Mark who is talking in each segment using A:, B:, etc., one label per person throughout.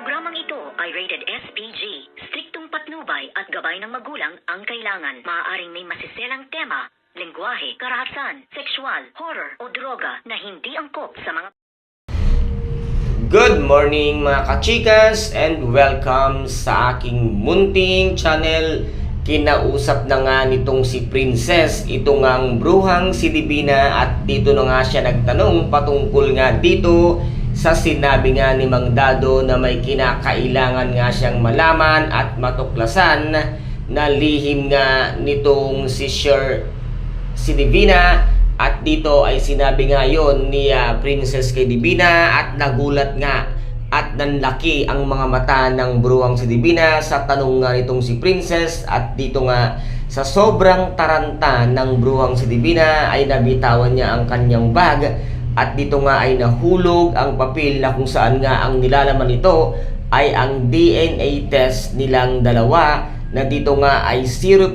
A: Programang ito ay rated SPG. Striktong patnubay at gabay ng magulang ang kailangan. Maaaring may masiselang tema, lengguwahe, karahasan, sexual, horror o droga na hindi angkop sa mga
B: Good morning mga kachikas and welcome sa aking munting channel. Kinausap na nga nitong si Princess, ito ngang bruhang si Divina at dito na nga siya nagtanong patungkol nga dito sa sinabi nga ni Mang Dado na may kinakailangan nga siyang malaman at matuklasan na lihim nga nitong si Sir si Divina. At dito ay sinabi nga yon ni ah, Princess kay Divina at nagulat nga at nanlaki ang mga mata ng bruwang si Divina sa tanong nga nitong si Princess. At dito nga sa sobrang taranta ng bruwang si Divina ay nabitawan niya ang kanyang bag at dito nga ay nahulog ang papel na kung saan nga ang nilalaman nito ay ang DNA test nilang dalawa na dito nga ay 0%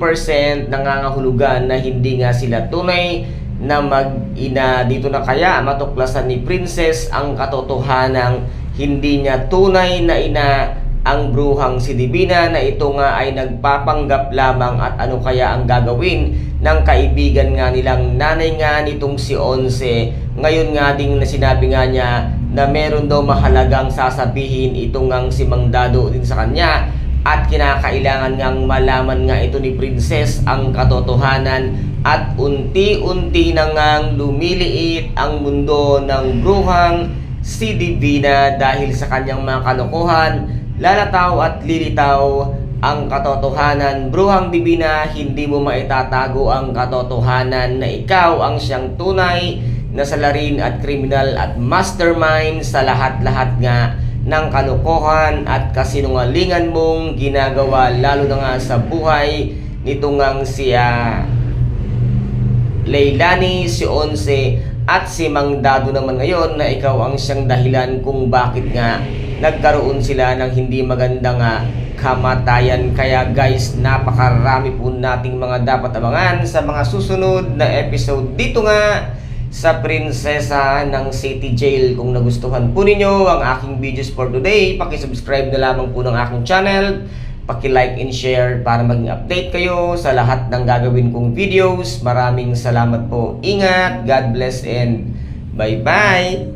B: nangangahulugan na hindi nga sila tunay na mag-ina. Dito na kaya matuklasan ni Princess ang katotohanang hindi niya tunay na ina ang bruhang si Divina na ito nga ay nagpapanggap lamang at ano kaya ang gagawin ng kaibigan nga nilang nanay nga nitong si Onse. Ngayon nga ding na sinabi nga niya na meron daw mahalagang sasabihin itong ngang si Mang Dado din sa kanya at kinakailangan ngang malaman nga ito ni Princess ang katotohanan at unti-unti na ngang lumiliit ang mundo ng bruhang si Divina dahil sa kanyang mga kalokohan, lalataw at lilitaw ang katotohanan. Bruhang Divina, hindi mo maitatago ang katotohanan na ikaw ang siyang tunay na salarin at kriminal at mastermind sa lahat-lahat nga ng kalokohan at kasinungalingan mong ginagawa lalo na nga sa buhay nito ngang siya Leilani, si Onse at si Mang Dado naman ngayon na ikaw ang siyang dahilan kung bakit nga nagkaroon sila ng hindi magandang nga kamatayan. Kaya guys, napakarami po nating mga dapat abangan sa mga susunod na episode dito nga sa Prinsesa ng City Jail. Kung nagustuhan po ninyo ang aking videos for today, pakisubscribe na lamang po ng aking channel. Paki-like and share para maging update kayo sa lahat ng gagawin kong videos. Maraming salamat po. Ingat, God bless and bye-bye!